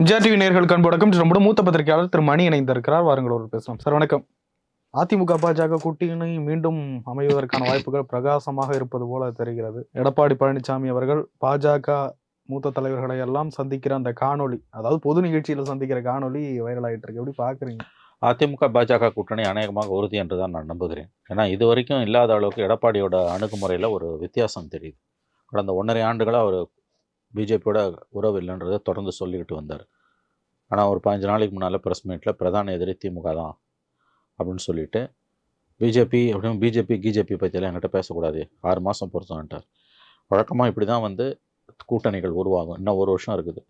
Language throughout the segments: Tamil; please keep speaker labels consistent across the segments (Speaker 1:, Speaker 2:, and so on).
Speaker 1: எம்ஜிஆர் டிவி நேர்கள் கண்படக்கம் ரொம்ப மூத்த பத்திரிகையாளர் திரு மணி இணைந்திருக்கிறார். வாருங்கள் ஒரு பேசலாம் சார் வணக்கம். அதிமுக பாஜக கூட்டணி மீண்டும் அமைவதற்கான வாய்ப்புகள் பிரகாசமாக இருப்பது போல தெரிகிறது. எடப்பாடி பழனிசாமி அவர்கள் பாஜக மூத்த தலைவர்களை எல்லாம் சந்திக்கிற அந்த காணொலி அதாவது பொது நிகழ்ச்சியில சந்திக்கிற காணொலி வைரல் ஆகிட்டு இருக்கு எப்படி பாக்குறீங்க
Speaker 2: அதிமுக பாஜக கூட்டணி அநேகமாக உறுதி என்று தான் நான் நம்புகிறேன். ஏன்னா இது வரைக்கும் இல்லாத அளவுக்கு எடப்பாடியோட அணுகுமுறையில் ஒரு வித்தியாசம் தெரியுது. கடந்த ஒன்றரை ஆண்டுகளாக அவர் பிஜேபியோட உறவு இல்லைன்றதை தொடர்ந்து சொல்லிக்கிட்டு வந்தார். ஆனால் ஒரு பதினஞ்சு நாளைக்கு முன்னால் ப்ரெஸ் மீட்டில் பிரதான எதிரி திமுக தான் அப்படின்னு சொல்லிட்டு பிஜேபி அப்படின்னு பிஜேபி கிஜேபி பற்றியெல்லாம் என்கிட்ட பேசக்கூடாது ஆறு மாதம் பொறுத்தோன்ட்டார் வழக்கமாக இப்படி தான் வந்து கூட்டணிகள் உருவாகும். இன்னும் ஒரு வருஷம் இருக்குது.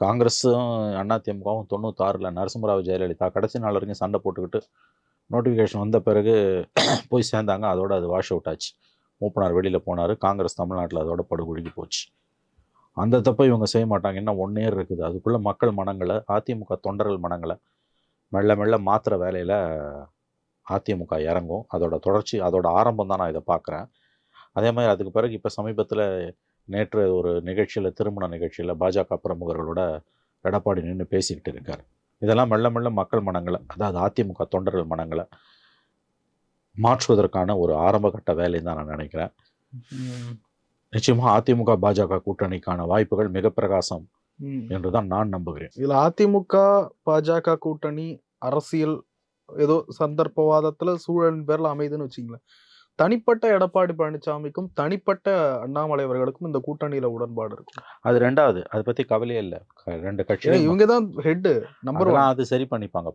Speaker 2: காங்கிரஸும் அண்ணா திமுகவும் தொண்ணூத்தாறில் நரசிம்மராவ் ஜெயலலிதா கடைசி நாள் வரைக்கும் சண்டை போட்டுக்கிட்டு நோட்டிஃபிகேஷன் வந்த பிறகு போய் சேர்ந்தாங்க. அதோட அது வாஷ் அவுட் ஆச்சு. மூப்பனார் வெளியில் போனார். காங்கிரஸ் தமிழ்நாட்டில் அதோட படுகொழுகி போச்சு. அந்த தப்பை இவங்க செய்ய மாட்டாங்க. இன்னும் ஒன் இயர் இருக்குது. அதுக்குள்ளே மக்கள் மனங்களை அதிமுக தொண்டர்கள் மனங்களை மெல்ல மெல்ல மாற்றுற வேலையில் அதிமுக இறங்கும். அதோட தொடர்ச்சி அதோட ஆரம்பம் தான் நான் இதை பார்க்குறேன். அதே மாதிரி அதுக்கு பிறகு இப்போ சமீபத்தில் நேற்று ஒரு நிகழ்ச்சியில் திருமண நிகழ்ச்சியில் பாஜக பிரமுகர்களோட எடப்பாடி நின்று பேசிக்கிட்டு இருக்கார். இதெல்லாம் மெல்ல மெல்ல மக்கள் மனங்களை அதாவது அதிமுக தொண்டர்கள் மனங்களை மாற்றுவதற்கான ஒரு ஆரம்பகட்ட வேலைன்னு தான் நான் நினைக்கிறேன். நிச்சயமாக அதிமுக பாஜக கூட்டணிக்கான வாய்ப்புகள் மிக பிரகாசம்
Speaker 1: ம்.
Speaker 2: என்று தான் நான் நம்புகிறேன்.
Speaker 1: இதுல அதிமுக பாஜக கூட்டணி அரசியல் ஏதோ சந்தர்ப்பவாதத்துல சூழலின் பேர்ல அமைதுன்னு வச்சுங்களேன். தனிப்பட்ட எடப்பாடி பழனிசாமிக்கும் தனிப்பட்ட அண்ணாமலை அவர்களுக்கும் இந்த கூட்டணியில உடன்பாடு இருக்கும்.
Speaker 2: அது ரெண்டாவது. அதை பற்றி கவலையே இல்லை. ரெண்டு கட்சிகள்
Speaker 1: இவங்க தான் ஹெட் நம்பர்
Speaker 2: அது சரி பண்ணிப்பாங்க.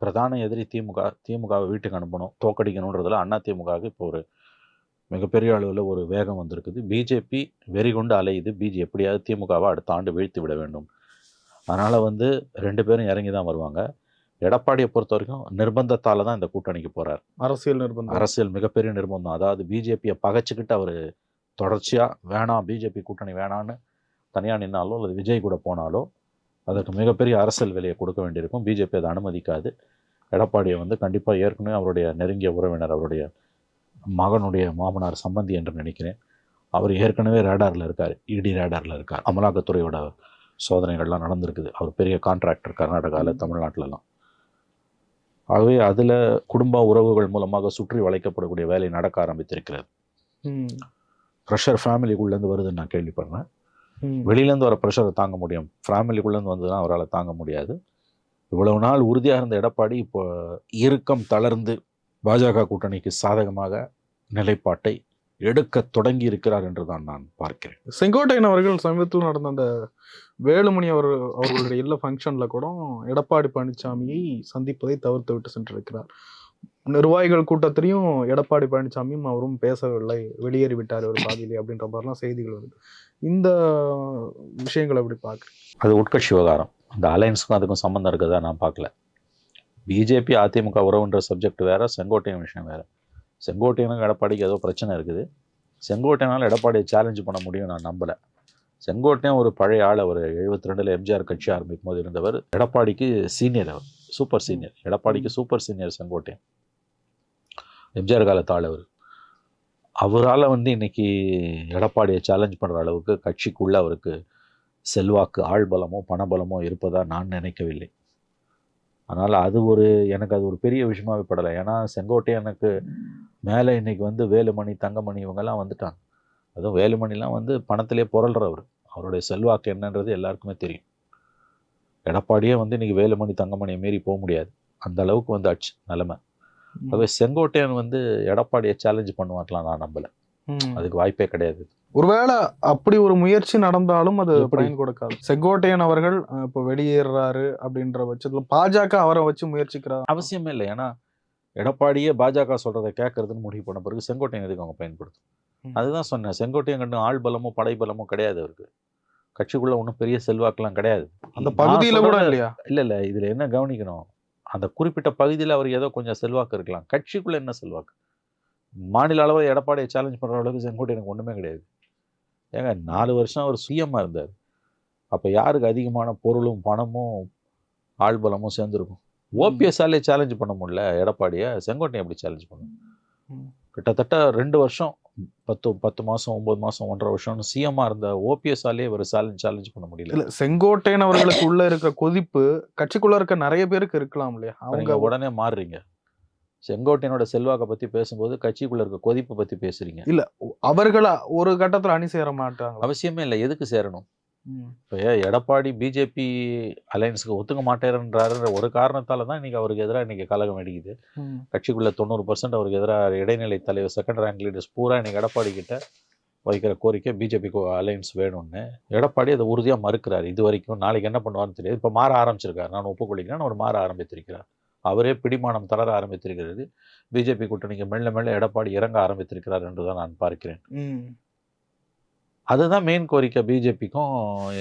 Speaker 2: பிரதான எதிரி திமுக திமுகவை வீட்டுக்கு அனுப்பணும் தோக்கடிக்கணுன்றதுல அண்ணா திமுகவுக்கு இப்போ ஒரு மிகப்பெரிய அளவில் ஒரு வேகம் வந்திருக்குது. பிஜேபி வெறி கொண்டு அலையுது. பிஜே எப்படியாவது திமுகவை அடுத்த ஆண்டு வீழ்த்தி விட வேண்டும். அதனால் வந்து ரெண்டு பேரும் இறங்கி தான் வருவாங்க. எடப்பாடியை பொறுத்த வரைக்கும் நிர்பந்தத்தால் தான் இந்த கூட்டணிக்கு போகிறார்
Speaker 1: அரசியல் நிர்பந்தம்.
Speaker 2: அரசியல் மிகப்பெரிய நிர்பந்தம். அதாவது பிஜேபியை பகைச்சிக்கிட்டு அவர் தொடர்ச்சியாக வேணாம் பிஜேபி கூட்டணி வேணான்னு தனியாக நின்னாலோ அல்லது விஜய் கூட போனாலோ அதற்கு மிகப்பெரிய அரசியல் விலையை கொடுக்க வேண்டியிருக்கும். பிஜேபி அதை அனுமதிக்காது. எடப்பாடியை வந்து கண்டிப்பாக ஏற்கனவே அவருடைய நெருங்கிய உறவினர் அவருடைய மகனுடைய மாமனார் சம்பந்தி என்று நினைக்கிறேன். அவர் ஏற்கனவே ரேடாரில் இருக்கார். இடி ரேடாரில் இருக்கார். அமலாக்கத்துறையோட சோதனைகள்லாம் நடந்திருக்குது. அவர் பெரிய கான்ட்ராக்டர் கர்நாடகாவில் தமிழ்நாட்டிலலாம். ஆகவே அதில் குடும்ப உறவுகள் மூலமாக சுற்றி வளைக்கப்படக்கூடிய வேலை நடக்க ஆரம்பித்திருக்கிறது. ப்ரெஷர் ஃபேமிலிக்குள்ளேருந்து வருதுன்னு நான் கேள்விப்படுறேன். வெளியிலேருந்து வர ப்ரெஷரை தாங்க முடியும். ஃபேமிலிக்குள்ளேருந்து வந்ததுன்னா அவரால் தாங்க முடியாது. இவ்வளவு நாள் உறுதியாக இருந்த எடப்பாடி இப்போ இறுக்கம் தளர்ந்து பாஜக கூட்டணிக்கு சாதகமாக நிலைப்பாட்டை எடுக்க தொடங்கி இருக்கிறார் என்று தான் நான் பார்க்கிறேன்.
Speaker 1: செங்கோட்டையன் அவர்கள் சமீபத்தில் நடந்த அந்த வேலுமணி அவர் அவர்களுடைய இல்ல ஃபங்க்ஷன்ல கூட எடப்பாடி பழனிசாமியை சந்திப்பதை தவிர்த்து விட்டு சென்றிருக்கிறார். நிர்வாகிகள் கூட்டத்திலையும் எடப்பாடி பழனிசாமியும் அவரும் பேசவில்லை வெளியேறி விட்டார் ஒரு பாதியிலே அப்படின்ற மாதிரிலாம் செய்திகள் வருது. இந்த விஷயங்களை எப்படி பார்க்குறேன்
Speaker 2: அது உட்கட்சி விவகாரம். அந்த அலையன்ஸுக்கும் அதுக்கும் சம்மந்தம் இருக்குதா நான் பார்க்கல. பிஜேபி அதிமுக உறவுன்ற சப்ஜெக்ட் வேற செங்கோட்டையன் விஷயம் வேற. செங்கோட்டையனுக்கும் எடப்பாடிக்கு ஏதோ பிரச்சனை இருக்குது. செங்கோட்டையனால் எடப்பாடியை சேலஞ்சு பண்ண முடியும் நான் நம்பலை. செங்கோட்டையன் ஒரு பழைய ஆள். அவர் எழுபத்தி ரெண்டில் எம்ஜிஆர் கட்சி ஆரம்பிக்கும் போது இருந்தவர். எடப்பாடிக்கு சீனியர் அவர். சூப்பர் சீனியர் எடப்பாடிக்கு சூப்பர் சீனியர் செங்கோட்டையன். எம்ஜிஆர் காலத்து ஆள் அவர். அவரால் வந்து இன்னைக்கு எடப்பாடியை சேலஞ்ச் பண்ணுற அளவுக்கு கட்சிக்குள்ளே அவருக்கு செல்வாக்கு ஆள்பலமோ பணபலமோ இருப்பதா நான் நினைக்கவில்லை. அதனால் அது ஒரு எனக்கு அது ஒரு பெரிய விஷயமாவே படலை. ஏன்னா செங்கோட்டையனுக்கு மேலே இன்னைக்கு வந்து வேலுமணி தங்கமணி இவங்கெல்லாம் வந்துட்டாங்க. அதுவும் வேலுமணிலாம் வந்து பணத்திலே புரள்றவர் அவருடைய செல்வாக்கு என்னன்றது எல்லாருக்குமே தெரியும். எடப்பாடியே வந்து இன்னைக்கு வேலுமணி தங்கமணியை மீறி போக முடியாது. அந்த அளவுக்கு வந்து ஆச்சு நிலைமை ஆகவே செங்கோட்டையன் வந்து எடப்பாடியை சேலஞ்ச் பண்ணுவார்லாம் நான் நம்பலை. அதுக்கு வாய்ப்பே கிடையாது.
Speaker 1: ஒருவேளை அப்படி ஒரு முயற்சி நடந்தாலும் அது? பயன் கொடுக்காது. செங்கோட்டையன் அவர்கள் இப்போ வெளியேறாரு அப்படின்ற பட்சத்துல பாஜக அவரை வச்சு முயற்சிக்கிறார்
Speaker 2: அவசியமே இல்லை. ஏன்னா எடப்பாடியே பாஜக சொல்றதை கேட்கறதுன்னு முடிவு பண்ண பிறகு செங்கோட்டையன் எதுக்கு அவங்க பயன்படுத்தும். அதுதான் சொன்னேன். செங்கோட்டையன் கண்டு ஆள் பலமோ படை பலமோ கிடையாது அவருக்கு. கட்சிக்குள்ள ஒன்றும் பெரிய செல்வாக்கெல்லாம் கிடையாது.
Speaker 1: அந்த பகுதியில கூட இல்லையா?
Speaker 2: இல்ல இல்ல. இதுல என்ன கவனிக்கணும்? அந்த குறிப்பிட்ட பகுதியில் அவர் ஏதோ கொஞ்சம் செல்வாக்கு இருக்கலாம். கட்சிக்குள்ள என்ன செல்வாக்கு? மாநில அளவில் எடப்பாடியை சேலஞ்ச் பண்ற அளவுக்கு செங்கோட்டையனுக்கு ஒண்ணுமே கிடையாது. ஏங்க நாலு வருஷம் அவர் சுயமா இருந்தார். அப்ப யாருக்கு அதிகமான பொருளும் பணமும் ஆள்பலமும் சேர்ந்துருக்கும்? ஓபிஎஸ்ஆலே சேலஞ்ச் பண்ண முடியல எடப்பாடியை. செங்கோட்டையன் எப்படி சேலஞ்ச் பண்ணும். கிட்டத்தட்ட ரெண்டு வருஷம் பத்து பத்து மாதம் ஒம்பது மாதம் ஒன்றரை வருஷம்னு சிஎம்மாக இருந்த ஓபிஎஸ்ஸாலே ஒரு சேலஞ்ச் சேலஞ்ச் பண்ண முடியல.
Speaker 1: இல்ல செங்கோட்டையன் அவர்களுக்கு உள்ள இருக்கிற கொதிப்பு கட்சிக்குள்ள இருக்க நிறைய பேருக்கு இருக்கலாம் இல்லையா? அவங்க
Speaker 2: உடனே மாறுறீங்க. செங்கோட்டையனோட செல்வாக்கை பற்றி பேசும்போது கட்சிக்குள்ள இருக்க கொதிப்பை பற்றி பேசுறீங்க.
Speaker 1: இல்ல அவர்களா ஒரு கட்டத்துல அணி சேர மாட்டாங்க
Speaker 2: அவசியமே இல்லை. எதுக்கு சேரணும்? இப்போ எடப்பாடி பிஜேபி அலையன்ஸுக்கு ஒத்துக்க மாட்டேன்றாருன்ற ஒரு காரணத்தால தான் இன்னைக்கு அவருக்கு எதிராக இன்னைக்கு கலகம் அடிக்குது. கட்சிக்குள்ள தொண்ணூறு பர்சன்ட் அவருக்கு எதிராக இடைநிலை தலைவர் செகண்ட் ரேங்க் லீடர்ஸ் பூரா இன்னைக்கு எடப்பாடி கிட்ட வைக்கிற கோரிக்கை பிஜேபிக்கு அலையன்ஸ் வேணும்னு. எடப்பாடி அதை உறுதியாக மறுக்கிறார். இது வரைக்கும் நாளைக்கு என்ன பண்ணுவார்னு தெரியாது. இப்போ மாற ஆரம்பிச்சிருக்காரு. நான் ஒப்புக்கொள்ளிக்கிறேன் அவர் மாற ஆரம்பித்திருக்கிறார். அவரே பிடிமானம் தளர ஆரம்பித்திருக்கிறது. பிஜேபி கூட்டணிக்கு மெல்ல மெல்ல எடப்பாடி இறங்க ஆரம்பித்திருக்கிறார் என்று தான் நான் பார்க்கிறேன். அதுதான் மெயின் கோரிக்கை பிஜேபிக்கும்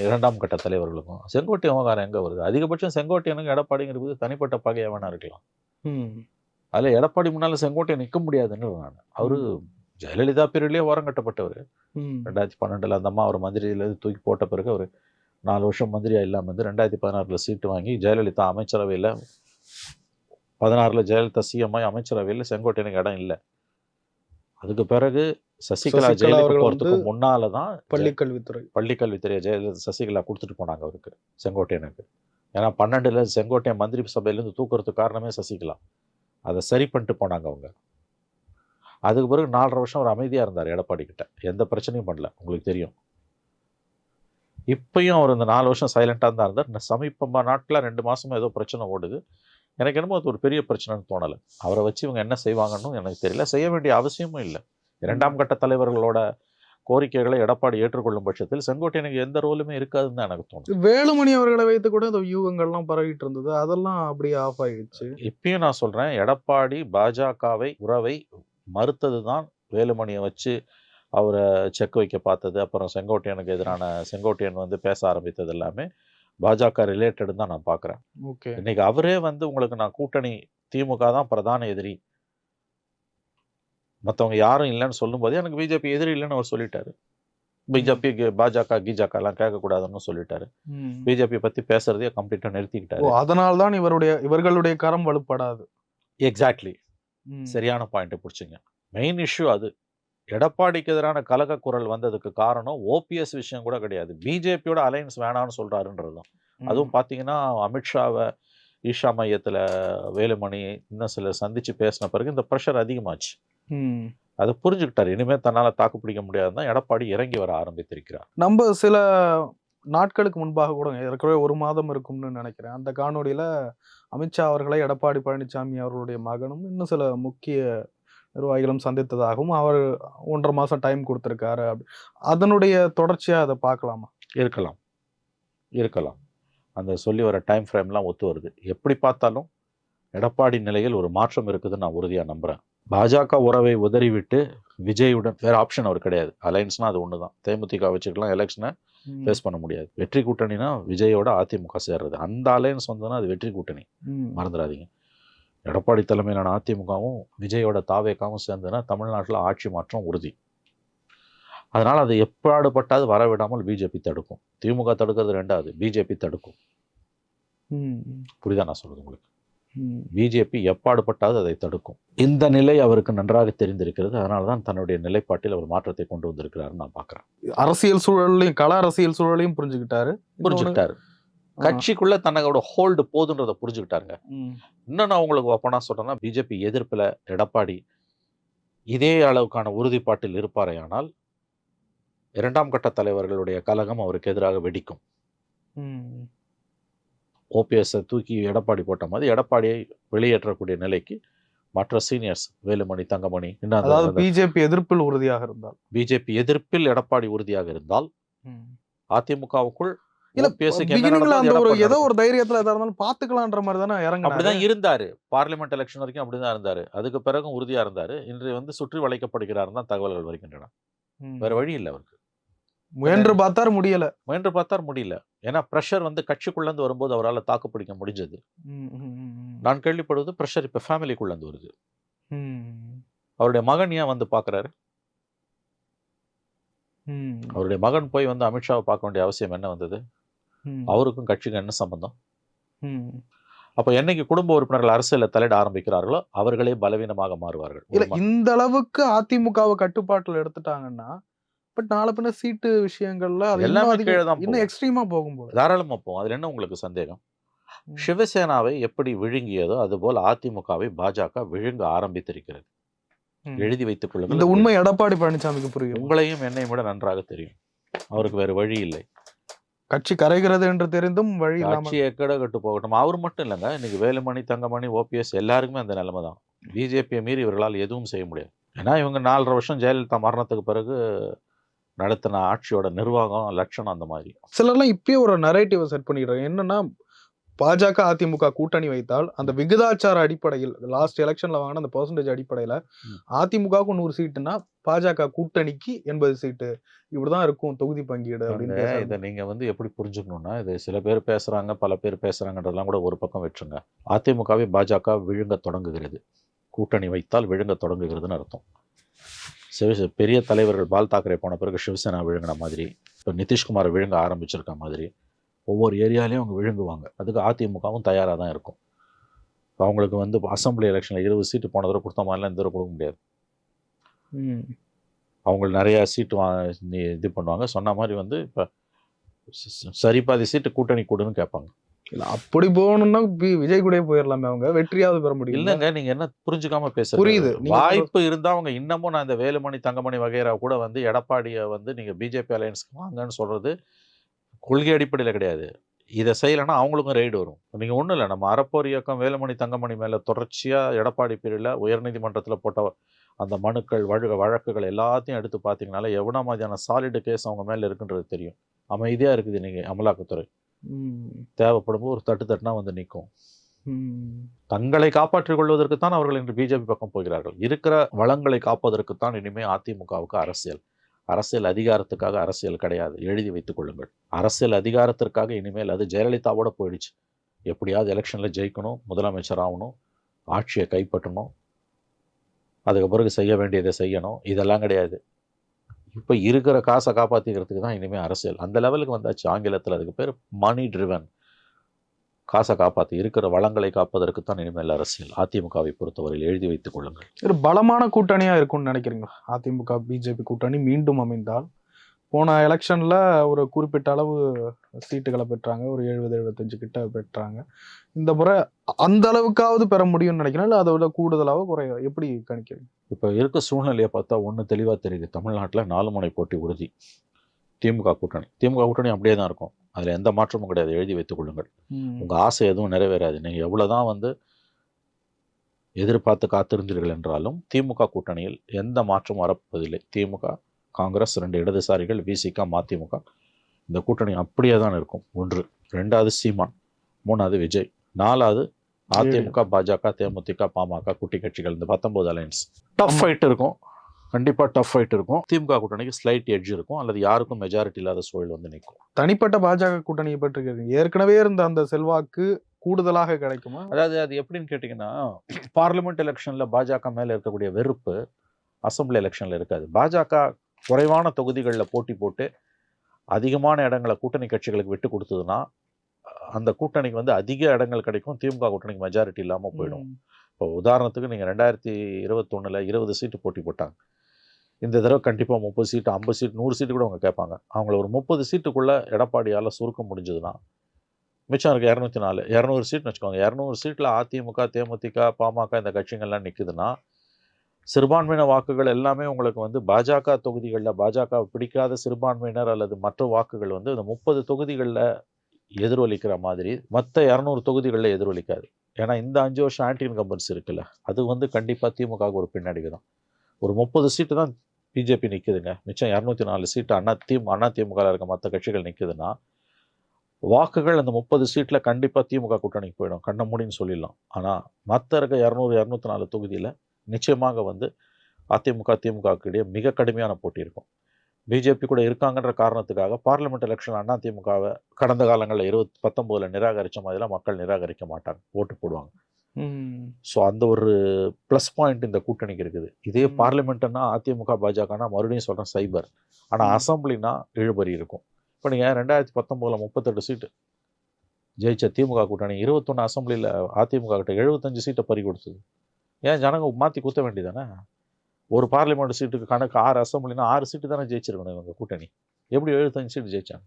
Speaker 2: இரண்டாம் கட்ட தலைவர்களுக்கும். செங்கோட்டை விவகாரம் எங்கே வருது? அதிகபட்சம் செங்கோட்டையனுக்கு எடப்பாடிங்கிறது தனிப்பட்ட பகையாக வேணா இருக்கலாம் அதில் எடப்பாடி முன்னால் செங்கோட்டையன் நிற்க முடியாதுன்னு நான் அவரு ஜெயலலிதா பீரியட்லேயே ஓரம் கட்டப்பட்டவர். ரெண்டாயிரத்தி பன்னெண்டில் அந்த அம்மா அவர் மந்திரியிலேருந்து தூக்கி போட்ட பிறகு அவர் நாலு வருஷம் மந்திரியாக இல்லாமல் வந்து ரெண்டாயிரத்தி பதினாறில் சீட்டு வாங்கி ஜெயலலிதா அமைச்சரவையில் பதினாறில் ஜெயலலிதா சிஎம் ஆகி அமைச்சரவையில் செங்கோட்டையனுக்கு இடம் இல்லை. அதுக்கு பிறகு சசிகலா
Speaker 1: அவர்கள்
Speaker 2: போகிறதுக்கு முன்னால தான்
Speaker 1: பள்ளிக்கல்வித்துறை.
Speaker 2: பள்ளிக்கல்வித்துறை ஜெயலலிதா சசிகலா கொடுத்துட்டு போனாங்க அவருக்கு செங்கோட்டையனுக்கு. ஏன்னா பன்னெண்டுல செங்கோட்டையன் மந்திரி சபையிலேருந்து தூக்குறதுக்கு காரணமே சசிகலா. அதை சரி பண்ணிட்டு போனாங்க அவங்க. அதுக்கு பிறகு நாலரை வருஷம் அவர் அமைதியாக இருந்தார் எடப்பாடி கிட்ட. எந்த பிரச்சனையும் பண்ணல உங்களுக்கு தெரியும். இப்பயும் அவர் இந்த நாலு வருஷம் சைலண்டாக தான் இருந்தார். இந்த சமீப நாட்டில் ரெண்டு மாசமா ஏதோ பிரச்சனை ஓடுது. எனக்கு என்னமோ அது ஒரு பெரிய பிரச்சனைன்னு தோணலை. அவரை வச்சு இவங்க என்ன செய்வாங்கன்னு எனக்கு தெரியல. செய்ய வேண்டிய அவசியமும் இல்லை. இரண்டாம் கட்ட தலைவர்களோட கோரிக்கைகளை எடப்பாடி ஏற்றுக்கொள்ளும் பட்சத்தில் செங்கோட்டையனுக்கு எந்த ரோலுமே இருக்காதுன்னு தான் எனக்கு தோணுது.
Speaker 1: வேலுமணி அவர்களை வைத்து கூட இந்த வியூகங்கள்லாம் பரவிட்டு இருந்தது. அதெல்லாம் அப்படியே ஆஃப் ஆயிடுச்சு.
Speaker 2: இப்பயும் நான் சொல்றேன் எடப்பாடி பாஜகவை உறவை மறுத்தது தான் வேலுமணியை வச்சு அவரை செக் வைக்க பார்த்தது. அப்புறம் செங்கோட்டையனுக்கு எதிரான செங்கோட்டையன் வந்து பேச ஆரம்பித்தது எல்லாமே. பாஜக ரிலேட்டடு தான் நான் பார்க்குறேன்.
Speaker 1: ஓகே.
Speaker 2: இன்னைக்கு அவரே வந்து உங்களுக்கு நான் கூட்டணி திமுக தான் பிரதான எதிரி. மற்றவங்க யாரும் இல்லைன்னு சொல்லும்போது எனக்கு பிஜேபி எதிரி இல்லைன்னு அவர் சொல்லிட்டாரு. பிஜேபி பாஜக கீஜாக்கா எல்லாம் கேட்கக்கூடாதுன்னு சொல்லிட்டாரு. பிஜேபி பத்தி பேசுறதையே கம்ப்ளீட்டா நிறுத்திக்கிட்டாரு.
Speaker 1: அதனால தான் இவருடைய இவர்களுடைய கரம் வலுப்படாது.
Speaker 2: எக்ஸாக்ட்லி. சரியான பாயிண்ட் பிடிச்சிங்க. மெயின் இஷ்யூ அது. எடப்பாடிக்கு எதிரான கலக குரல் வந்ததுக்கு காரணம் ஓபிஎஸ் விஷயம் கூட கிடையாது. பிஜேபியோட அலையன்ஸ் சொல்றாருன்றது தான்
Speaker 1: ம்.
Speaker 2: அதுவும் பார்த்தீங்கன்னா அமித்ஷாவை ஈஷா மையத்தில் வேலுமணி இன்னும் சிலர் சந்திச்சு பேசின பிறகு இந்த ப்ரெஷர் அதிகமாச்சு. அதை புரிஞ்சுக்கிட்டாரு. இனிமேல் தன்னால் தாக்கு பிடிக்க முடியாதுதான் எடப்பாடி இறங்கி வர ஆரம்பித்திருக்கிறார்.
Speaker 1: நம்ம சில நாட்களுக்கு முன்பாக கூட ஏற்கனவே ஒரு மாதம் இருக்கும்னு நினைக்கிறேன். அந்த காணொளியில அமித்ஷா அவர்களை எடப்பாடி பழனிசாமி அவர்களுடைய மகனும் இன்னும் சில முக்கிய நிர்வாகிகளும் சந்தித்ததாகவும் அவர் ஒன்றரை மாசம் டைம் கொடுத்திருக்காரு அப்படி அதனுடைய தொடர்ச்சியா அதை பார்க்கலாமா?
Speaker 2: இருக்கலாம். இருக்கலாம். அந்த சொல்லி வர டைம் ஃப்ரேம்லாம் ஒத்து வருது. எப்படி பார்த்தாலும் எடப்பாடி நிலையில் ஒரு மாற்றம் இருக்குதுன்னு நான் உறுதியாக நம்புகிறேன் பாஜக உறவை உதறிவிட்டு விஜயுடன் வேற ஆப்ஷன் அவர் கிடையாது. அலைன்ஸ்னா அது ஒன்று தான் தேமுதிக வச்சுக்கலாம் எலெக்ஷனை. ஃபேஸ் பண்ண முடியாது. வெற்றி கூட்டணினா விஜயோட அதிமுக சேர்றது. அந்த அலையன்ஸ் வந்ததுன்னா அது வெற்றி கூட்டணி. மறந்துடாதீங்க. எடப்பாடி தலைமையிலான அதிமுகவும் விஜயோட தாவேக்காவும் சேர்ந்ததுன்னா தமிழ்நாட்டில் ஆட்சி மாற்றம் உறுதி. அதனால் அதை எப்பாடுபட்டாது வரவிடாமல் பிஜேபி தடுக்கும். திமுக தடுக்கிறது ரெண்டாவது பிஜேபி தடுக்கும். புரியுதா நான் சொல்றது உங்களுக்கு. பிஜேபி எப்பாடுபட்டாது அதை தடுக்கும். இந்த நிலை அவருக்கு நன்றாக தெரிந்திருக்கிறது. அதனால தான் தன்னுடைய நிலைப்பாட்டில் அவர் மாற்றத்தை கொண்டு வந்திருக்கிறாருன்னு நான் பார்க்குறேன்
Speaker 1: அரசியல் சூழலையும் கள அரசியல் சூழலையும் புரிஞ்சுக்கிட்டாரு.
Speaker 2: புரிஞ்சுக்கிட்டாரு. கட்சிக்குள்ள தன்னோட ஹோல்டு போதுன்றதை புரிஞ்சுக்கிட்டாருங்க. இன்னும் நான் உங்களுக்கு ஓப்பனாக சொல்கிறேன்னா பிஜேபி எதிர்ப்பில் எடப்பாடி இதே அளவுக்கான உறுதிப்பாட்டில் இருப்பாரேயானால் இரண்டாம் கட்ட தலைவர்களுடைய கலகம் அவருக்கு எதிராக வெடிக்கும். ஓபிஎஸ்ஸை தூக்கி எடப்பாடி போட்ட மாதிரி எடப்பாடியை வெளியேற்றக்கூடிய நிலைக்கு மற்ற சீனியர்ஸ் வேலுமணி தங்கமணி
Speaker 1: அதாவது பிஜேபி எதிர்ப்பில் உறுதியாக இருந்தால்
Speaker 2: பிஜேபி எதிர்ப்பில் எடப்பாடி உறுதியாக இருந்தால். அதிமுகவுக்குள்
Speaker 1: இல்ல அந்த ஒரு ஏதோ. ஒரு தைரியத்துல எதா இருந்தாலும் பாத்துக்கலான்ற மாதிரி தானே இறங்கினாரு
Speaker 2: அப்படிதான் இருந்தாரு பார்லிமெண்ட் எலெக்ஷன் வரைக்கும் அப்படிதான் இருந்தாரு அதுக்கு பிறகும் உறுதியா இருந்தாரு இன்று வந்து சுற்றி வளைக்கப்படுகிறார் தான் தகவல்கள் வருகின்றன. வேற வழி இல்லை அவருக்கு
Speaker 1: முயன்று பார்த்தார் முடியல
Speaker 2: முயன்று பார்த்தார் முடியல ஏன்னா ப்ரெஷர் வந்து கட்சிக்குள்ள இருந்து வரும்போது அவரால் தாக்கு பிடிக்க முடிஞ்சது. நான் கேள்விப்படுவது ப்ரெஷர் இப்ப ஃபேமிலிக்குள்ள இருந்து வருது. அவருடைய மகன் ஏன் வந்து பார்க்கறாரு
Speaker 1: ம்.
Speaker 2: அவருடைய மகன் போய் வந்து அமித்ஷாவை பார்க்க வேண்டிய அவசியம் என்ன வந்தது. அவருக்கும் கட்சிக்கும் என்ன சம்பந்தம். அப்போ என்னைக்கு குடும்ப உறுப்பினர்கள் அரசியலில் தலையிட ஆரம்பிக்கிறார்களோ அவர்களே பலவீனமாக மாறுவார்கள்.
Speaker 1: இல்ல இந்த அளவுக்கு அதிமுகவை கட்டுப்பாட்டுல எடுத்துட்டாங்கன்னா பட் நாளை பின்ன சீட்டு விஷயங்கள்ல
Speaker 2: எல்லாமே
Speaker 1: அதிகம்
Speaker 2: கீழே தான்
Speaker 1: இன்னும். எக்ஸ்ட்ரீமா போகும்போது
Speaker 2: தாராளமா போகும். அதுல என்ன உங்களுக்கு சந்தேகம். சிவசேனாவை எப்படி விழுங்கியதோ அதுபோல் அதிமுகவை பாஜக விழுங்க ஆரம்பித்திருக்கிறது. எழுதி வைத்துக்
Speaker 1: இந்த
Speaker 2: கொள்ளுங்கள்
Speaker 1: உண்மை எடப்பாடி பழனிசாமிக்கு புரியும்.
Speaker 2: உங்களையும் என்னையும் விட நன்றாக தெரியும். அவருக்கு வேறு வழி இல்லை.
Speaker 1: கட்சி கரைகிறது என்று தெரிந்தும் வழி
Speaker 2: கட்சி எக்கட கட்டு போகட்டும். அவர் மட்டும் இல்லைங்க. இன்னைக்கு வேலுமணி தங்கமணி ஓபிஎஸ் எல்லாருக்குமே அந்த நிலைமை தான். பிஜேபியை மீறி இவர்களால் எதுவும் செய்ய முடியாது. ஏன்னா இவங்க நாலரை வருஷம் ஜெயலலிதா மரணத்துக்கு பிறகு நடத்தின ஆட்சியோட நிர்வாகம் லட்சணம் அந்த மாதிரி.
Speaker 1: சிலர்லாம் இப்பயே ஒரு நரேட்டிவை செட் பண்ணிடுறாங்க என்னன்னா பாஜக அதிமுக கூட்டணி வைத்தால் அந்த விகிதாச்சார அடிப்படையில் லாஸ்ட் எலெக்ஷன்ல வாங்கின அந்த பெர்சன்டேஜ் அடிப்படையில. அதிமுகவுக்கு நூறு சீட்டுனா பாஜக கூட்டணிக்கு எண்பது சீட்டு. இப்படிதான் இருக்கும் தொகுதி பங்கீடு அப்படின்னு.
Speaker 2: இதை நீங்க வந்து எப்படி புரிஞ்சுக்கணும்னா இது சில பேர் பேசுறாங்க பல பேர் பேசுறாங்கன்றதெல்லாம் கூட ஒரு பக்கம் வச்சுங்க அதிமுகவை பாஜக விழுங்க தொடங்குகிறது. கூட்டணி வைத்தால் விழுங்க தொடங்குகிறதுன்னு அர்த்தம். சிவ பெரிய தலைவர்கள் பால் தாக்கரே போன பிறகு சிவசேனா விழுங்கின மாதிரி இப்போ நிதிஷ்குமாரை விழுங்க ஆரம்பிச்சிருக்க மாதிரி ஒவ்வொரு ஏரியாலையும் அவங்க விழுங்குவாங்க. அதுக்கு அதிமுகவும் தயாராக தான் இருக்கும். அவங்களுக்கு வந்து அசம்பிளி எலெக்ஷனில் இருபது சீட்டு போன தடவை கொடுத்த மாதிரிலாம் இந்த தடவை கொடுக்க முடியாது. அவங்களுக்கு நிறையா சீட்டு வா இது பண்ணுவாங்க. சொன்ன மாதிரி வந்து இப்போ சரி பாதி சீட்டு கூட்டணி கொடுன்னு கேட்பாங்க.
Speaker 1: இல்ல அப்படி போகணும்னா விஜய் கூட போயிடலாமே அவங்க. வெற்றியாவது பெற முடியும்?
Speaker 2: இல்லைங்க நீங்க என்ன புரிஞ்சுக்காம பேசுறது?
Speaker 1: புரியுது.
Speaker 2: வாய்ப்பு இருந்தா அவங்க இன்னமும் நான் இந்த வேலுமணி தங்கமணி வகைரா கூட வந்து எடப்பாடியை வந்து நீங்க பிஜேபி அலையன்ஸ்க்கு வாங்கன்னு சொல்றது கொள்கை அடிப்படையில் கிடையாது. இதை செய்யலைன்னா அவங்களுக்கும் ரைடு வரும். நீங்க ஒண்ணும் இல்லை நம்ம அறப்போர் இயக்கம் வேலுமணி தங்கமணி மேல தொடர்ச்சியா எடப்பாடி பிரிவில் உயர்நீதிமன்றத்துல போட்ட அந்த மனுக்கள் வழக்கு வழக்குகள் எல்லாத்தையும் எடுத்து பார்த்தீங்கனால எவ்வளோ மாதிரியான சாலிடு கேஸ் அவங்க மேல இருக்குன்றது தெரியும். அமைதியா இருக்குது நீங்க அமலாக்கத்துறை.
Speaker 1: ம்.
Speaker 2: தேவைப்படும் போது ஒரு தட்டு தட்டுனா வந்து நிற்கும். தங்களை காப்பாற்றிக் கொள்வதற்கு தான் அவர்கள் இன்று பிஜேபி பக்கம் போகிறார்கள். இருக்கிற வளங்களை காப்பதற்கு தான் இனிமே அதிமுகவுக்கு அரசியல். அரசியல் அதிகாரத்துக்காக அரசியல் கிடையாது. எழுதி வைத்துக் கொள்ளுங்கள். அரசியல் அதிகாரத்திற்காக இனிமேல் அது ஜெயலலிதாவோட போயிடுச்சு. எப்படியாவது எலெக்ஷனில் ஜெயிக்கணும் முதலமைச்சர் ஆகணும் ஆட்சியை கைப்பற்றணும் அதுக்கு பிறகு செய்ய வேண்டியதை செய்யணும். இதெல்லாம் கிடையாது. இப்போ இருக்கிற காசை காப்பாற்றிக்கிறதுக்கு தான் இனிமேல் அரசியல். அந்த லெவலுக்கு வந்தாச்சு. ஆங்கிலத்தில் அதுக்கு பேர் மணி ட்ரிவன் காசை காப்பாற்றி இருக்கிற வளங்களை காப்பதற்கு தான் இனிமேல் அரசியல். அதிமுகவை பொறுத்தவரையில் எழுதி வைத்துக் கொள்ளுங்கள்.
Speaker 1: ஒரு பலமான கூட்டணியா இருக்கும்னு நினைக்கிறீங்களா? அதிமுக பிஜேபி கூட்டணி மீண்டும் அமைந்தால் போன எலெக்ஷன்ல ஒரு குறிப்பிட்ட அளவு சீட்டுகளை பெற்றாங்க ஒரு எழுபது எழுபத்தஞ்சு கிட்ட பெற்றாங்க. இந்த முறை அந்த அளவுக்காவது பெற முடியும்னு நினைக்கிறேன் இல்லை அதை விட கூடுதலாக குறைய எப்படி கணிக்கிறீங்க?
Speaker 2: இப்போ இருக்க சூழ்நிலையை பார்த்தா ஒன்று தெளிவாக தெரியுது. தமிழ்நாட்டில் நாலு முனை போட்டி உறுதி. திமுக கூட்டணி. திமுக கூட்டணி அப்படியே தான் இருக்கும். அதில் எந்த மாற்றமும் கிடையாது. எழுதி வைத்துக் கொள்ளுங்கள். உங்கள் ஆசை எதுவும் நிறைவேறாது. நீங்கள் எவ்வளோதான் வந்து எதிர்பார்த்து காத்திருந்தீர்கள் என்றாலும் திமுக கூட்டணியில் எந்த மாற்றமும் வரப்போவதில்லை. திமுக காங்கிரஸ் ரெண்டு இடதுசாரிகள் விசிக மதிமுக. இந்த கூட்டணி அப்படியே தான் இருக்கும். ஒன்று. ரெண்டாவது சீமான். மூணாவது விஜய். நாலாவது அதிமுக பாஜக தேமுதிக பாமக குட்டி கட்சிகள். இந்த பத்தொன்பது அலையன்ஸ் டஃப் ஃபைட் இருக்கும். கண்டிப்பாக டஃப் ஃபைட் இருக்கும். திமுக கூட்டணிக்கு ஸ்லைட் எட்ஜ் இருக்கும். அல்லது யாருக்கும் மெஜாரிட்டி இல்லாத சூழல் வந்து நிற்கும்.
Speaker 1: தனிப்பட்ட பாஜக கூட்டணியை பெற்றிருக்கீங்க ஏற்கனவே இருந்த அந்த செல்வாக்கு கூடுதலாக கிடைக்குமா?
Speaker 2: அதாவது அது எப்படின்னு கேட்டிங்கன்னா பார்லிமெண்ட் எலெக்ஷனில் பாஜக மேலே இருக்கக்கூடிய வெறுப்பு அசம்பிளி எலெக்ஷனில் இருக்காது. பாஜக குறைவான தொகுதிகளில் போட்டி போட்டு அதிகமான இடங்களை கூட்டணி கட்சிகளுக்கு விட்டு கொடுத்ததுன்னா அந்த கூட்டணிக்கு வந்து அதிக இடங்கள் கிடைக்கும். திமுக கூட்டணிக்கு மெஜாரிட்டி இல்லாமல் போயிடும். இப்போ உதாரணத்துக்கு நீங்கள் ரெண்டாயிரத்தி இருபத்தொன்னில் இருபது சீட்டு போட்டி போட்டாங்க. இந்த தடவை கண்டிப்பாக முப்பது சீட்டு ஐம்பது சீட் நூறு சீட்டு கூட அவங்க கேட்பாங்க. அவங்கள ஒரு முப்பது சீட்டுக்குள்ளே எடப்பாடியால் சுருக்க முடிஞ்சதுன்னா மிச்சம் இருக்குது இரநூத்தி நாலு இரநூறு சீட்னு வச்சுக்கோங்க. இரநூறு சீட்டில் அதிமுக தேமுதிக பாமக இந்த கட்சிகள்லாம் நிற்குதுன்னா சிறுபான்மையின வாக்குகள் எல்லாமே உங்களுக்கு வந்து பாஜக தொகுதிகளில் பாஜக பிடிக்காத சிறுபான்மையினர் அல்லது மற்ற வாக்குகள் வந்து இந்த முப்பது தொகுதிகளில் எதிரொலிக்கிற மாதிரி மற்ற இரநூறு தொகுதிகளில் எதிரொலிக்காது. ஏன்னா இந்த அஞ்சு வருஷம் ஆன்டி இன்கம்பன்ஸ் இருக்குல்ல. அது வந்து கண்டிப்பாக திமுக ஒரு பின்னடைவு தான். ஒரு முப்பது சீட்டு தான் பிஜேபி நிற்குதுங்க மிச்சம் இரநூத்தி நாலு சீட்டு அண்ணா திமுக அண்ணா திமுகவில் இருக்க மற்ற கட்சிகள் நிற்குதுன்னா வாக்குகள் அந்த முப்பது சீட்டில் கண்டிப்பாக திமுக கூட்டணிக்கு போயிடும். கண்ண முடின்னு சொல்லிடலாம். ஆனால் மற்ற இருக்க இரநூறு இரநூத்தி நாலு தொகுதியில் நிச்சயமாக வந்து அதிமுக திமுகவுக்கு இடையே மிக கடுமையான போட்டி இருக்கும். பிஜேபி கூட இருக்காங்கன்ற காரணத்துக்காக பார்லிமெண்ட் எலெக்ஷன் அண்ணா திமுகவை கடந்த காலங்களில் இருபத்தி பத்தொம்போதில் நிராகரித்த மாதிரிலாம் மக்கள் நிராகரிக்க மாட்டாங்க. ஓட்டு போடுவாங்க. ஸோ அந்த ஒரு ப்ளஸ் பாயிண்ட் இந்த கூட்டணிக்கு இருக்குது. இதே
Speaker 1: ம்.
Speaker 2: பார்லிமெண்ட்னா அதிமுக பாஜகனா மறுபடியும் சொல்கிறேன் சைபர் ஆனால். அசம்பிளினா இழுபறி இருக்கும். இப்போ நீங்கள் ரெண்டாயிரத்தி பத்தொம்போதில் முப்பத்தெட்டு சீட்டு ஜெயிச்ச திமுக கூட்டணி இருபத்தொன்று அசம்பிளியில் அதிமுக கிட்ட எழுபத்தஞ்சு சீட்டை பறி கொடுத்தது. ஏன் ஜனங்க மாற்றி குத்த வேண்டியதானே? ஒரு பார்லிமெண்ட் சீட்டுக்கு கணக்கு ஆறு அசம்பிளினா ஆறு சீட்டு தானே ஜெயிச்சிருக்கணும் இவங்க கூட்டணி. எப்படி எழுபத்தஞ்சு சீட்டு ஜெயிச்சாங்க.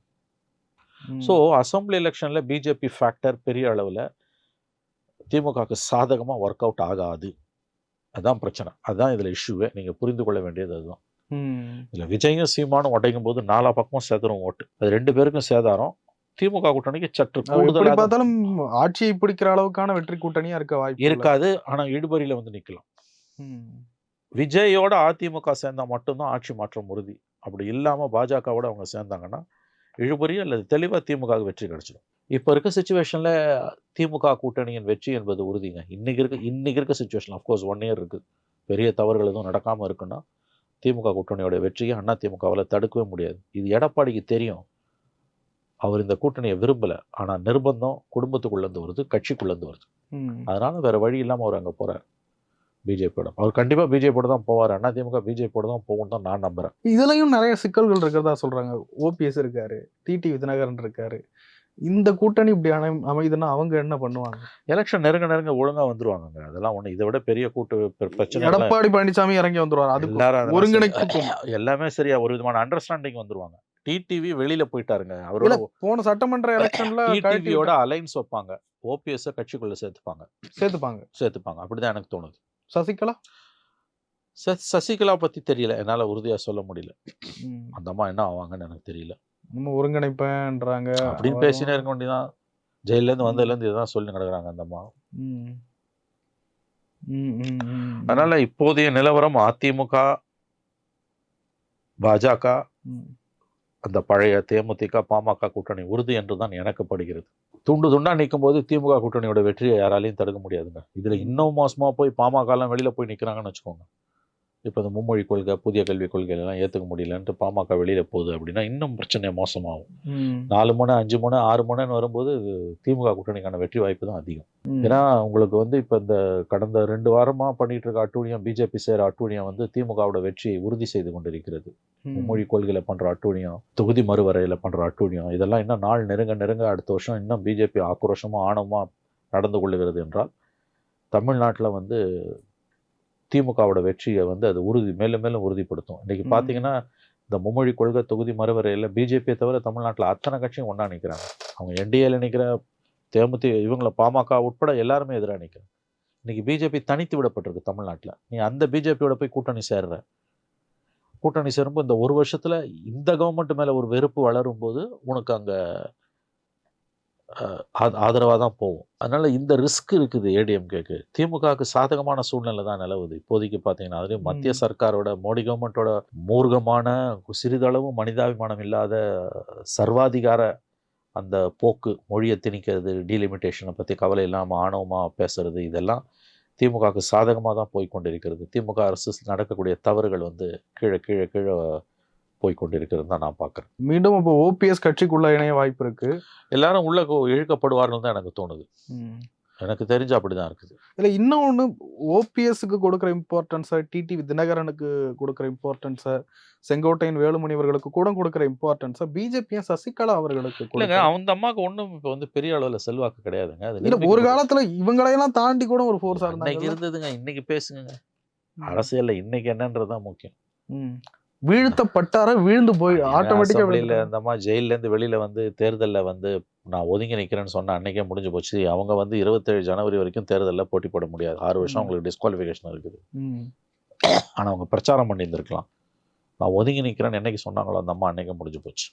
Speaker 2: ஸோ அசம்பிளி எலெக்ஷனில் பிஜேபி ஃபேக்டர் பெரிய அளவில் திமுகவுக்கு சாதகமாக ஒர்க் அவுட் ஆகாது. அதான் பிரச்சனை. அதுதான் இதில் இஷ்யூவே நீங்கள் புரிந்து கொள்ள வேண்டியது அதுதான். இதில் விஜயும் சீமானும் உடைக்கும் போது நாலா பக்கமும் சேதரும் ஓட்டு. அது ரெண்டு பேருக்கும் சேதாரம். திமுக கூட்டணிக்கு சற்று கூடுதலாக
Speaker 1: பார்த்தாலும் ஆட்சியை பிடிக்கிற அளவுக்கான வெற்றி கூட்டணியா இருக்க வாய்ப்பு.
Speaker 2: இருக்காது. ஆனால் இடுபறியில் வந்து நிற்கலாம்
Speaker 1: ம்.
Speaker 2: விஜயோட அதிமுக சேர்ந்தா மட்டும்தான் ஆட்சி மாற்றம் உறுதி. அப்படி இல்லாமல் பாஜகவோட அவங்க சேர்ந்தாங்கன்னா இழுபறி அல்லது தெளிவாக திமுக வெற்றி கிடைச்சிடும். இப்போ இருக்க சுச்சுவேஷனில் திமுக கூட்டணியின் வெற்றி என்பது உறுதிங்க. இன்னைக்கு இருக்க இன்னைக்கு இருக்க சுச்சுவேஷன் அஃப்கோர்ஸ் ஒன் இயர் இருக்குது. பெரிய தவறுகள் எதுவும் நடக்காமல் இருக்குன்னா திமுக கூட்டணியோட வெற்றியை அண்ணா திமுகவில் தடுக்கவே முடியாது. இது எடப்பாடிக்கு தெரியும். அவர் இந்த கூட்டணியை விரும்பலை. ஆனால் நிர்பந்தம் குடும்பத்துக்குள்ளேருந்து வருது கட்சிக்குள்ளேருந்து வருது. அதனால வேற வழி இல்லாமல் அவர் அங்கே போறார். பிஜேபியோட அவர் கண்டிப்பாக பிஜேபியோட தான் போவார். அண்ணா திமுக பிஜேபியோட தான் போகும்னு தான் நான் நம்புறேன்.
Speaker 1: இதுலயும் நிறைய சிக்கல்கள் இருக்கிறதா சொல்றாங்க. ஓபிஎஸ் இருக்காரு டிடி விதிநகரன் இருக்காரு. இந்த கூட்டணி இப்படி அமை அமைதுன்னா அவங்க என்ன பண்ணுவாங்க?
Speaker 2: எலெக்ஷன் நெருங்க நெருங்க ஒழுங்கா வந்துருவாங்கங்க. அதெல்லாம் ஒண்ணு இதை விட பெரிய கூட்டு பிர- பிரச்சனை
Speaker 1: எடப்பாடி பழனிசாமி இறங்கி வந்துருவாரு. அது.
Speaker 2: சரி. எல்லாமே சரியா ஒரு விதமான அண்டர்ஸ்டாண்டிங் வந்துருவாங்க. டிடிவி வெளியில போயிட்டாருங்க. அவரோட
Speaker 1: போன சட்டமன்ற எலெக்ஷன்ல
Speaker 2: டிடிவியோட அலைன்ஸ் வைப்பாங்க. ஓபிஎஸ் கட்சிக்குள்ள சேர்த்துப்பாங்க.
Speaker 1: சேர்த்துப்பாங்க.
Speaker 2: சேர்த்துப்பாங்க. அப்படிதான் எனக்கு தோணுது.
Speaker 1: சசிகலா?
Speaker 2: ச- சசிகலா பத்தி தெரியல. என்னால உறுதியா சொல்ல முடியல. அந்த அம்மா என்ன ஆவாங்கன்னு எனக்கு தெரியல.
Speaker 1: நம்ம ஒருங்கிணைப்பேன்றாங்க.
Speaker 2: அப்படின்னு பேசினே இருக்க வேண்டியதான் ஜெயில இருந்து வந்ததுல இருந்து இதுதான் சொல்லி நடக்கிறாங்க அந்த அம்மா. அதனால இப்போதைய நிலவரம் அதிமுக பாஜக. அந்த பழைய தேமுதிக பாமக கூட்டணி உறுதி என்றுதான் எனக்கு படுகிறது. துண்டு துண்டா நிற்கும் போது திமுக கூட்டணியோட வெற்றியை யாராலையும் தடுக்க முடியாதுங்க. இதுல இன்னும் மோசமா போய் பாமகலாம் வெளியில் போய் நிக்கிறாங்கன்னு வச்சுக்கோங்க. இப்போ இந்த மும்மொழி கொள்கை புதிய கல்விக் கொள்கைகள் எல்லாம் ஏத்துக்க முடியலன்ட்டு பாமக வெளியில போகுது அப்படின்னா இன்னும் பிரச்சனை மோசமாகும். நாலு முனை அஞ்சு முனை ஆறு முனைன்னு வரும்போது திமுக கூட்டணிக்கான வெற்றி வாய்ப்பு தான் அதிகம். ஏன்னா உங்களுக்கு வந்து இப்போ இந்த கடந்த ரெண்டு வாரமா பண்ணிட்டு இருக்க அட்டூழியம் பிஜேபி செய்கிற அட்டூழியம் வந்து திமுகவோட வெற்றியை உறுதி செய்து கொண்டிருக்கிறது
Speaker 1: ம்.
Speaker 2: மொழி கொள்கையில பண்ற அட்டூழியம் தொகுதி மறுவரையில பண்ற அட்டூழியம் இதெல்லாம் இன்னும் நாள் நெருங்க நெருங்க அடுத்த வருஷம் இன்னும் பிஜேபி ஆக்ரோஷமா ஆணவமா நடந்து கொள்ளுகிறது என்றால் தமிழ்நாட்டில் வந்து திமுகவோட வெற்றியை வந்து அது உறுதி மேலும் மேலும் உறுதிப்படுத்தும். இன்னைக்கு
Speaker 1: ம்.
Speaker 2: பார்த்தீங்கன்னா இந்த மும்மொழி கொள்கை தொகுதி மறுவரையில் பிஜேபியை தவிர தமிழ்நாட்டில் அத்தனை கட்சியும் ஒன்றா நிற்கிறாங்க அவங்க என்டிஏல நிற்கிற தேமுதி இவங்கள பாமக உட்பட எல்லாருமே எதிராக நிற்கிறாங்க இன்னைக்கு பிஜேபி தனித்து விடப்பட்டிருக்கு தமிழ்நாட்டில். நீ அந்த பிஜேபியோட போய் கூட்டணி சேர்ற. கூட்டணி சேரும்போது இந்த ஒரு வருஷத்துல இந்த கவர்மெண்ட் மேல ஒரு வெறுப்பு வளரும் போது உனக்கு அங்க ஆதரவாக தான் போகும். அதனால இந்த ரிஸ்க் இருக்குது ஏடிஎம்கேக்கு திமுகவுக்கு சாதகமான சூழ்நிலை தான் நிலவுது. இப்போதைக்கு பார்த்தீங்கன்னா அதுலேயும் மத்திய. சர்க்காரோட மோடி கவர்மெண்ட்டோட மூர்க்கமான சிறிதளவு மனிதாபிமானம் இல்லாத சர்வாதிகார அந்த போக்கு மொழியை திணிக்கிறது டீலிமிட்டேஷனை பற்றி கவலை இல்லாமல் ஆணவமாக பேசுறது இதெல்லாம் திமுகவுக்கு சாதகமாக தான் போய் கொண்டிருக்கிறது. திமுக அரசு நடக்கக்கூடிய தவறுகள் வந்து கீழே கீழே கீழே போய் கொண்டிருக்கிறது தான் நான் பார்க்குறேன்.
Speaker 1: மீண்டும் இப்போ ஓபிஎஸ் கட்சிக்குள்ள இணைய வாய்ப்பு இருக்கு.
Speaker 2: எல்லாரும் உள்ள இழுக்கப்படுவார்கள் தான் எனக்கு தோணுது. எனக்கு தெரிஞ்சு அப்படிதான் இருக்குது.
Speaker 1: இதுல இன்னொன்னு ஓபிஎஸ்க்கு கொடுக்குற இம்பார்ட்டன்ஸை டிடி தினகரனுக்கு கொடுக்குற இம்பார்ட்டன்ஸை செங்கோட்டையன் வேலுமணி அவர்களுக்கு கூட கொடுக்குற இம்பார்ட்டன்ஸை பிஜேபியும் சசிகலா அவர்களுக்கு
Speaker 2: இல்லைங்க. அந்த அம்மாவுக்கு ஒன்றும் இப்போ வந்து பெரிய அளவில் செல்வாக்கு கிடையாதுங்க. அது
Speaker 1: இல்ல ஒரு காலத்துல இவங்களையெல்லாம் தாண்டி கூட ஒரு ஃபோர்ஸா
Speaker 2: அன்னைக்கு
Speaker 1: இருந்தாங்க
Speaker 2: இருந்ததுங்க இன்னைக்கு பேசுங்க அரசியல்ல இன்னைக்கு என்னன்றது தான் முக்கியம்.
Speaker 1: வீழ்த்தப்பட்டார வீழ்ந்து போய் ஆட்டோமேட்டிக்கா
Speaker 2: அசம்பிளியில் அந்த அம்மா ஜெயில்ல இருந்து வெளியில வந்து தேர்தல்ல வந்து நான் ஒதுங்கி நிக்கிறேன்னு சொன்ன அன்னைக்கே முடிஞ்சு போச்சு. அவங்க வந்து இருபத்தேழு ஜனவரி வரைக்கும் தேர்தல்ல போட்டி போட முடியாது. ஆறு வருஷம். அவங்களுக்கு டிஸ்குவாலிஃபிகேஷன் இருக்குது. ஆனா அவங்க பிரச்சாரம் பண்ணி இருந்திருக்கலாம் நான் ஒதுங்கி நிக்கிறேன்னு என்னைக்கு சொன்னாங்களோ அந்த அம்மா அன்னைக்கே முடிஞ்சு போச்சு.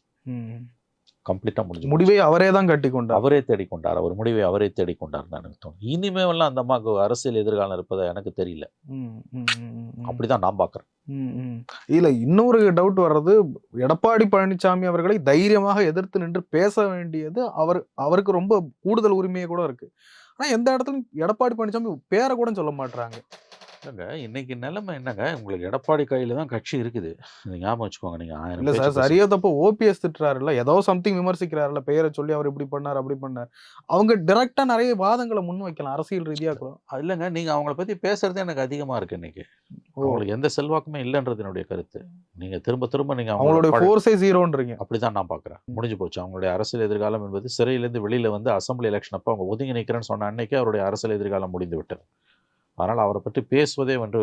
Speaker 2: கம்ப்ளீட்டா முடிஞ்சு.
Speaker 1: முடிவை அவரே தான் கட்டி கொண்டார்
Speaker 2: அவரே தேடிக்கொண்டார்? அவர் முடிவை அவரே தேடிக்கொண்டார் எனக்கு தோணும் இனிமேலாம் அந்த அம்மாவுக்கு அரசியல் எதிர்காலம் இருப்பதை எனக்கு தெரியல. அப்படிதான் நான் பார்க்கறேன்.
Speaker 1: இதுல இன்னொரு டவுட் வர்றது எடப்பாடி பழனிசாமி அவர்களை தைரியமாக எதிர்த்து நின்று பேச வேண்டியது அவர் அவருக்கு ரொம்ப கூடுதல் உரிமையே கூட இருக்கு. ஆனா எந்த இடத்துலயும் எடப்பாடி பழனிசாமி பேரை கூட சொல்ல மாட்டாங்க
Speaker 2: இல்லைங்க. இன்னைக்கு நிலைமை என்னங்க? உங்களுக்கு எடப்பாடி கையில தான் கட்சி இருக்குது. நீங்க ஞாபகம் வச்சுக்கோங்க. நீங்க ஆயிரம்
Speaker 1: இல்ல சார். சரியா தப்ப ஓபிஎஸ் திட்டுறாருல்ல. ஏதோ சம்திங் விமர்சிக்கிறாருல்ல. பெயரை சொல்லி அவர் இப்படி பண்ணார் அப்படி பண்ணார். அவங்க டைரக்டா நிறைய வாதங்களை முன் வைக்கலாம் அரசியல் ரீதியா கூட.
Speaker 2: இல்லைங்க. நீங்க அவங்கள பத்தி பேசுறதே எனக்கு அதிகமா இருக்கு இன்னைக்கு. அவங்களுக்கு எந்த செல்வாக்குமே இல்லைன்றது என்னுடைய கருத்து. நீங்க திரும்ப திரும்ப நீங்க
Speaker 1: அவங்களுடைய ஃபோர்ஸே ஜீரோன்றீங்க
Speaker 2: அப்படிதான் நான் பார்க்குறேன் முடிஞ்சு போச்சு. அவங்களுடைய அரசியல் எதிர்காலம் என்பது சிறையிலேருந்து வெளியில வந்து அசம்பிளி எலெக்ஷன் அப்போ அவங்க ஒதுங்கி நிற்கிறேன்னு சொன்ன அன்னைக்கே அவருடைய அரசியல் எதிர்காலம் முடிந்து விட்டது. அதனால் அவரை பற்றி பேசுவதே வந்து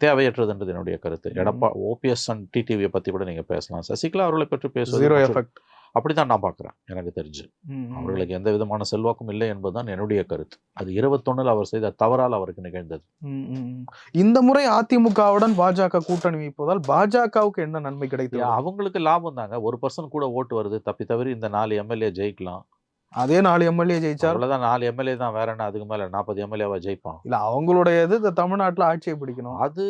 Speaker 2: தேவையற்றதுன்றது என்னுடைய கருத்து. எடப்பா ஓபிஎஸ் அண்ட் டிடிவியை பற்றி கூட நீங்க பேசலாம். சசிகலா அவர்களை பற்றி பேசுவது
Speaker 1: எஃபெக்ட்
Speaker 2: அப்படிதான் நான் பார்க்குறேன் எனக்கு தெரிஞ்சு. அவர்களுக்கு எந்த விதமான செல்வாக்கும் இல்லை என்பதுதான் என்னுடைய கருத்து. அது இருபத்தொன்னுல அவர் செய்த தவறால் அவருக்கு நிகழ்ந்தது.
Speaker 1: இந்த முறை அதிமுகவுடன் பாஜக கூட்டணி வைப்பதால் பாஜகவுக்கு என்ன நன்மை கிடைத்தது?
Speaker 2: அவங்களுக்கு லாபம் தாங்க. ஒரு பர்சன்ட் கூட ஓட்டு வருது. தப்பி தவிர இந்த நாலு எம்எல்ஏ ஜெயிக்கலாம்.
Speaker 1: அதே நாலு எம்எல்ஏ ஜெயிச்சார்
Speaker 2: அவ்வளவுதான் நாலு எம்எல்ஏ தான். வேற என்ன? அதுக்கு மேல நாற்பது எம்எல்ஏவா ஜெயிப்பான்.
Speaker 1: இல்ல அவங்களுடைய இது இந்த தமிழ்நாட்டுல ஆட்சியை பிடிக்கணும்.
Speaker 2: அது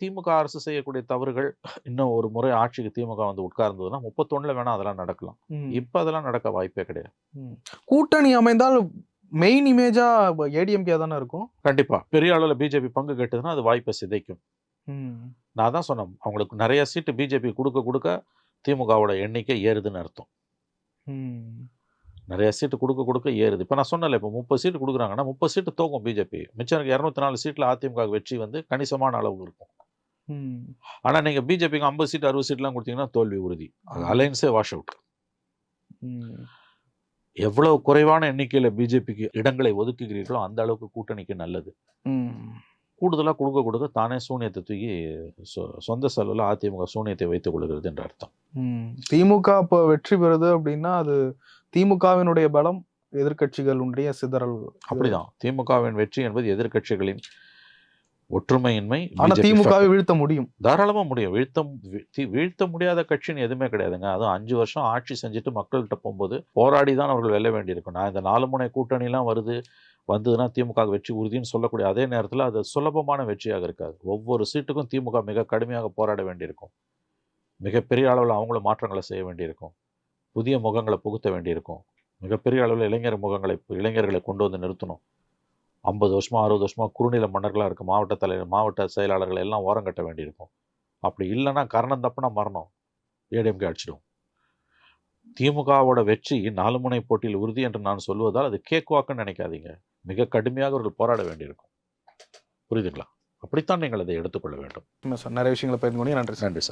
Speaker 2: திமுக அரசு செய்யக்கூடிய தவறுகள் இன்னும் ஒரு முறை ஆட்சிக்கு திமுக வந்து உட்கார்ந்ததுன்னா முப்பத்தொன்னுல வேணா அதெல்லாம் நடக்கலாம். இப்ப அதெல்லாம் நடக்க வாய்ப்பே கிடையாது.
Speaker 1: கூட்டணி அமைந்தால் மெயின் இமேஜா ஏடிஎம்கே தானே இருக்கும்?
Speaker 2: கண்டிப்பா. பெரிய அளவுல பிஜேபி பங்கு கேட்டதுன்னா அது வாய்ப்பை சிதைக்கும். நான் தான் சொன்னேன். அவங்களுக்கு நிறைய சீட்டு பிஜேபி கொடுக்க கொடுக்க திமுகவோட எண்ணிக்கை ஏறுதுன்னு அர்த்தம். நிறைய சீட்டு கொடுக்க கொடுக்க ஏறுது. இப்போ நான் சொன்னல இப்போ முப்பது சீட்டு கொடுக்குறாங்கன்னா முப்பது சீட்டு தோக்கும் பிஜேபி மிச்சம் எனக்கு இரநூத்தி நாலு சீட்டில் அதிமுக வெற்றி வந்து கணிசமான அளவுக்கு இருக்கும். ஆனால் நீங்கள் பிஜேபிக்கு ஐம்பது சீட் அறுபது சீட்லாம் கொடுத்தீங்கன்னா தோல்வி உறுதி. அலைன்ஸே வாஷ் அவுட் எவ்வளவு குறைவான எண்ணிக்கையில் பிஜேபிக்கு இடங்களை ஒதுக்குகிறீர்களோ அந்த அளவுக்கு கூட்டணிக்கு நல்லது. கூடுதலாக கொடுக்க கொடுக்க தானே சூனியத்தை தூக்கி சொந்த செலவில் அதிமுக சூனியத்தை வைத்துக் கொள்கிறது என்ற அர்த்தம்.
Speaker 1: திமுக இப்போ வெற்றி பெறுது அப்படின்னா அது திமுகவினுடைய பலம் எதிர்க்கட்சிகளுடைய சிதறல்.
Speaker 2: அப்படிதான். திமுகவின் வெற்றி என்பது எதிர்க்கட்சிகளின் ஒற்றுமையின்மை
Speaker 1: ஆனா
Speaker 2: BJP
Speaker 1: திமுகவை வீழ்த்த முடியும்.
Speaker 2: தாராளமா முடியும். வீழ்த்த வீழ்த்தி- வீழ்த்த முடியாத கட்சின்னு எதுவுமே கிடையாதுங்க. அதுவும் அஞ்சு வருஷம் ஆட்சி செஞ்சுட்டு மக்கள்கிட்ட போகும்போது போராடி தான் அவர்கள் வெல்ல வேண்டியிருக்கும். நான் இந்த நாலு முனை கூட்டணிலாம் வருது வந்ததுன்னா திமுக வெற்றி உறுதின்னு சொல்லக்கூடிய அதே நேரத்தில் அது சுலபமான வெற்றியாக இருக்காது. ஒவ்வொரு சீட்டுக்கும் திமுக மிக கடுமையாக போராட வேண்டியிருக்கும். மிகப்பெரிய அளவில் அவங்களும் மாற்றங்களை செய்ய வேண்டியிருக்கும். புதிய முகங்களை புகுத்த வேண்டியிருக்கும். மிகப்பெரிய அளவில் இளைஞர் முகங்களை இளைஞர்களை கொண்டு வந்து நிறுத்தணும். ஐம்பது வருஷமா அறுபது வருஷமா குறுநில மன்னர்களாக இருக்க மாவட்ட தலைவர் மாவட்ட செயலாளர்கள் எல்லாம் ஓரம் கட்ட வேண்டியிருக்கும். அப்படி இல்லைன்னா கரணம் தப்புனா மரணம். ஏடிஎம்கே அடிச்சிடும். திமுகவோட வெற்றி நாலு முனை போட்டியில் உறுதி என்று நான் சொல்வதால் அது கேக் வாக்குன்னு நினைக்காதீங்க. மிக கடுமையாக அவர்கள் போராட வேண்டியிருக்கும். புரியுதுங்களா? அப்படித்தான் நீங்கள் அதை எடுத்துக்கொள்ள வேண்டும்.
Speaker 1: சார் நிறைய விஷயங்களை கொண்டு நன்றி
Speaker 2: நன்றி சார்.